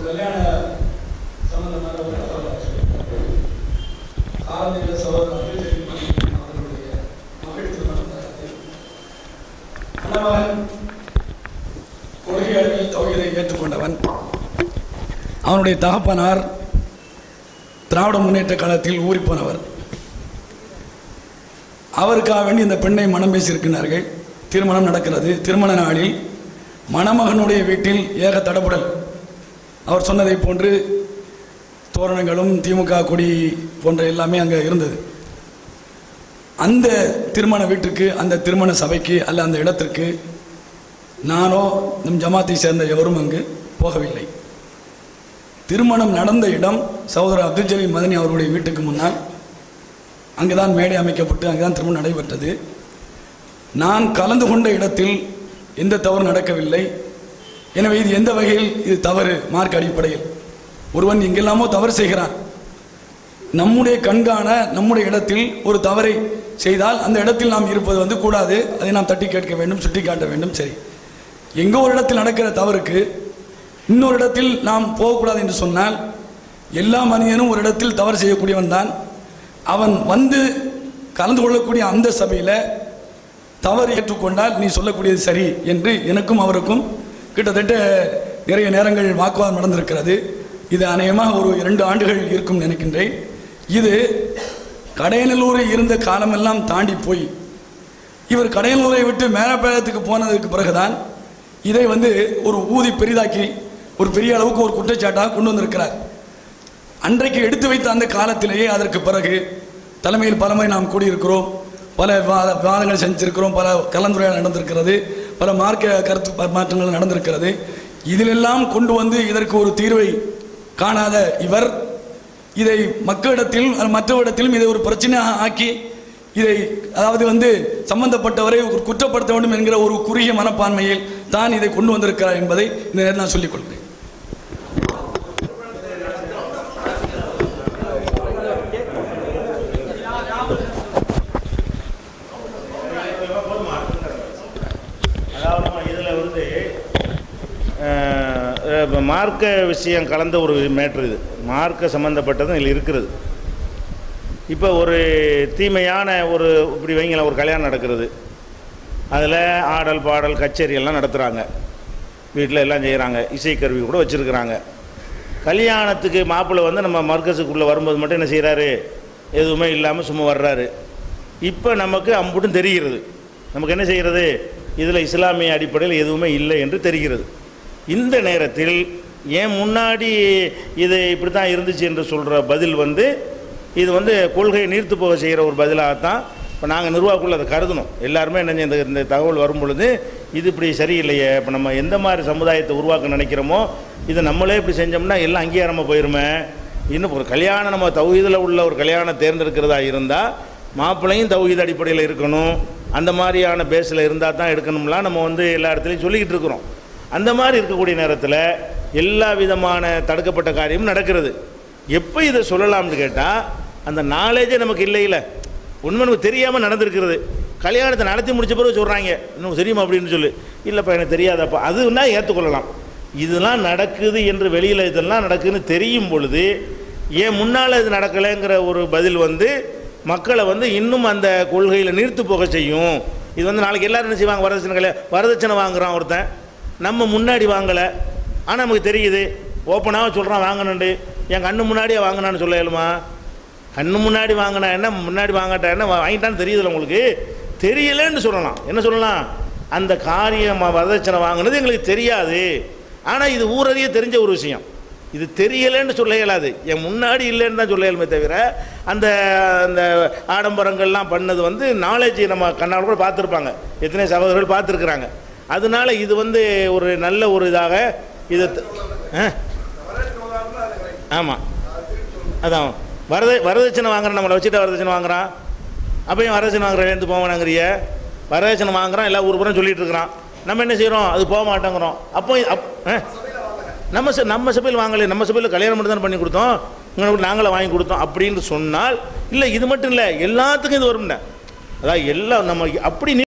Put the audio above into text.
ஒரு கல்யாண சம்பந்தமான ஒரு தகவல் சொல்லியிருக்காரு. ஆரம்பித்த சகோதரர் அப்துல் அவர்களுடைய மகள் திருமணம் கணவன் கொள்கை அளவில் தொகையை ஏற்றுக்கொண்டவன். அவனுடைய தகப்பனார் திராவிட முன்னேற்ற காலத்தில் ஊறி போனவர். அவருக்காக வேண்டி இந்த பெண்ணை மனம் பேசியிருக்கிறார்கள். திருமணம் நடக்கிறது. திருமண நாளில் மணமகனுடைய வீட்டில் ஏக தடபுடல் அவர் சொன்னதை போன்று தோரணங்களும் திமுக கொடி போன்ற எல்லாமே அங்கே இருந்தது. அந்த திருமண வீட்டுக்கு அந்த திருமண சபைக்கு அல்ல அந்த இடத்திற்கு நானோ நம் ஜமாத்தை சேர்ந்த எவரும் அங்கு போகவில்லை. திருமணம் நடந்த இடம் சகோதரர் அப்துல் ஜலீல் மதனி அவருடைய வீட்டுக்கு முன்னால் அங்குதான் மேடை அமைக்கப்பட்டு அங்குதான் திருமணம் நடைபெற்றது. நான் கலந்து கொண்ட இடத்தில் எந்த தவறு நடக்கவில்லை. எனவே இது எந்த வகையில் இது தவறு? மார்க் அடிப்படையில். ஒருவன் எங்கெல்லாமோ தவறு செய்கிறான். நம்முடைய கண்காண நம்முடைய இடத்தில் ஒரு தவறை செய்தால் அந்த இடத்தில் நாம் இருப்பது வந்து கூடாது. அதை நாம் தட்டி கேட்க வேண்டும் சுட்டி காட்ட வேண்டும் சரி. எங்கோ ஒரு இடத்தில் நடக்கிற தவறுக்கு இன்னொரு இடத்தில் நாம் போகக்கூடாது என்று சொன்னால் எல்லா மனிதனும் ஒரு இடத்தில் தவறு செய்யக்கூடியவன் தான். அவன் வந்து கலந்து கொள்ளக்கூடிய அந்த சபையில் தவறு ஏற்றுக்கொண்டால் நீ சொல்லக்கூடியது சரி என்று எனக்கும் அவருக்கும் கிட்டத்தட்ட நிறைய நேரங்கள் வாக்குவாதம் நடந்திருக்கிறது. இது அநேகமாக ஒரு இரண்டு ஆண்டுகள் இருக்கும் நினைக்கின்றேன். இது கடையநல்லூரில் இருந்த காலமெல்லாம் தாண்டி போய் இவர் கடையநல்லூரை விட்டு மேலப்பேளத்துக்கு போனதுக்கு பிறகுதான் இதை வந்து ஒரு ஊதி பெரிதாக்கி ஒரு பெரிய அளவுக்கு ஒரு குற்றச்சாட்டாக கொண்டு வந்திருக்கிறார். அன்றைக்கு எடுத்து வைத்த அந்த காலத்திலேயே அதற்கு பிறகு தலைமையில் பலமுறை நாம் கூடியிருக்கிறோம். பல விவாத விவாதங்கள் செஞ்சிருக்கிறோம். பல கலந்துரையாடல் நடந்திருக்கிறது. பல மார்க்க கருத்து மாற்றங்கள் நடந்திருக்கிறது. இதிலெல்லாம் கொண்டு வந்து இதற்கு ஒரு தீர்வை காணாத இவர் இதை மக்களிடத்தில் மற்றவரிடத்திலும் இதை ஒரு பிரச்சனையாக ஆக்கி இதை அதாவது வந்து சம்பந்தப்பட்டவரை குற்றப்படுத்த வேண்டும் என்கிற ஒரு குறுகிய மனப்பான்மையில் தான் இதை கொண்டு வந்திருக்கிறார் என்பதை இந்த நேரம் நான் சொல்லிக் கொள்கிறேன் அதாவது இதில் வந்து அஹ், இப்ப மார்க்க விஷயம் கலந்த ஒரு மேட்ரு இது. மார்க்க சம்மந்தப்பட்டதும் இதில் இருக்கிறது. இப்போ ஒரு தீமையான ஒரு இப்படி வைங்கள ஒரு கல்யாணம் நடக்கிறது. அதில் ஆடல் பாடல் கச்சேரி எல்லாம் நடத்துகிறாங்க வீட்டில் எல்லாம் செய்கிறாங்க இசைக்கருவி கூட வச்சுருக்குறாங்க. கல்யாணத்துக்கு மாப்பிள்ளை வந்து நம்ம மர்க்கஸுக்குள்ளே வரும்போது மட்டும் என்ன செய்கிறாரு எதுவுமே இல்லாமல் சும்மா வர்றாரு. இப்போ நமக்கு அம்புட்டும் தெரிகிறது. நமக்கு என்ன செய்கிறது? இதில் இஸ்லாமிய அடிப்படையில் எதுவுமே இல்லை என்று தெரிகிறது. இந்த நேரத்தில் ஏன் முன்னாடி இது இப்படி தான் இருந்துச்சு என்று சொல்கிற பதில் வந்து இது வந்து கொள்கையை நீர்த்து போக செய்கிற ஒரு பதிலாக தான் இப்போ நாங்கள் நிர்வாகக்குள்ளே அதை கருதணும். எல்லாருமே என்ன இந்த இந்த தகவல் வரும் பொழுது இது இப்படி சரியில்லையே இப்போ நம்ம எந்த மாதிரி சமுதாயத்தை உருவாக்க நினைக்கிறோமோ இதை நம்மளே இப்படி செஞ்சோம்னா எல்லாம் அங்கீகாரமாக போயிருமே. இன்னும் ஒரு கல்யாணம் நம்ம தௌஹீதில் உள்ள ஒரு கல்யாணம் தேர்ந்தெடுக்கிறதா இருந்தால் மாப்பிள்ளையும் தௌஹீத் அடிப்படையில் இருக்கணும். அந்த மாதிரியான பேஸில் இருந்தால் தான் எடுக்கணும்லாம் நம்ம வந்து எல்லா இடத்துலையும் சொல்லிக்கிட்டு இருக்கிறோம். அந்த மாதிரி இருக்கக்கூடிய நேரத்தில் எல்லா விதமான தடுக்கப்பட்ட காரியமும் நடக்கிறது. எப்போ இதை சொல்லலாம்னு கேட்டால் அந்த நாலேஜே நமக்கு இல்லை உண்மை நமக்கு தெரியாமல் நடந்திருக்கிறது. கல்யாணத்தை நடத்தி முடிச்ச பிறகு சொல்கிறாங்க இன்னும் தெரியுமா? அப்படின்னு சொல்லி. இல்லைப்பா எனக்கு தெரியாதப்பா. அதுன்னா ஏற்றுக்கொள்ளலாம் இதெல்லாம் நடக்குது என்று வெளியில் இதெல்லாம் நடக்குதுன்னு தெரியும் பொழுது ஏன் முன்னால் இது நடக்கலைங்கிற ஒரு பதில் வந்து மக்களை வந்து இன்னும் அந்த கொள்கையில் நீர்த்து போக செய்யும். இது வந்து நாளைக்கு எல்லாரும் என்ன செய்வாங்க? வரதட்சணை கல்யாணம் வரதட்சணை வாங்குறான் ஒருத்தன். நம்ம முன்னாடி வாங்கலை. ஆனால் நமக்கு தெரியுது ஓப்பனாக சொல்கிறான் வாங்கணுண்டு என் கண்ணு முன்னாடியே வாங்கினான்னு சொல்ல இயலுமா? கண்ணு முன்னாடி வாங்கினா என்ன முன்னாடி வாங்கட்டா என்ன வாங்கிட்டான்னு தெரியுதுல்ல உங்களுக்கு? தெரியலன்னு சொல்லலாம். என்ன சொல்லலாம்? அந்த காரியம் வரதட்சணை வாங்கினது எங்களுக்கு தெரியாது. ஆனால் இது ஊரறிய தெரிஞ்ச ஒரு விஷயம். இது தெரியலைன்னு சொல்ல இயலாது. என் முன்னாடி இல்லைன்னு தான் சொல்ல இயலுமே தவிர அந்த அந்த ஆடம்பரங்கள்லாம் பண்ணது வந்து நாலேஜ் நம்ம கண்ணால் கூட பார்த்துருப்பாங்க. எத்தனை சகோதரர்கள் பார்த்துருக்குறாங்க. அதனால இது வந்து ஒரு நல்ல ஒரு இதாக இது ஆமாம் அதான். வரத வரதட்சணை வாங்குறேன் நம்மளை வச்சுட்டு வரதட்சணை வாங்குறான். அப்பயும் வரதட்சணை வாங்குறேன் எழுந்து போக வரதட்சணை வாங்குறான் எல்லா ஊர் புறம் சொல்லிட்டு இருக்கிறான். நம்ம என்ன செய்கிறோம் அது போக மாட்டேங்கிறோம். அப்போ அப் ஆ? நம்ம ச நம்ம சபையில் வாங்கலை நம்ம சபையில் கல்யாணம் மட்டும் தானே பண்ணி கொடுத்தோம்? உங்களுக்கு நாங்களே வாங்கி கொடுத்தோம் அப்படின்னு சொன்னால் இல்லை இது மட்டும் இல்லை எல்லாத்துக்கும் இது வரும்ல அதாவது எல்லாம் நம்ம அப்படி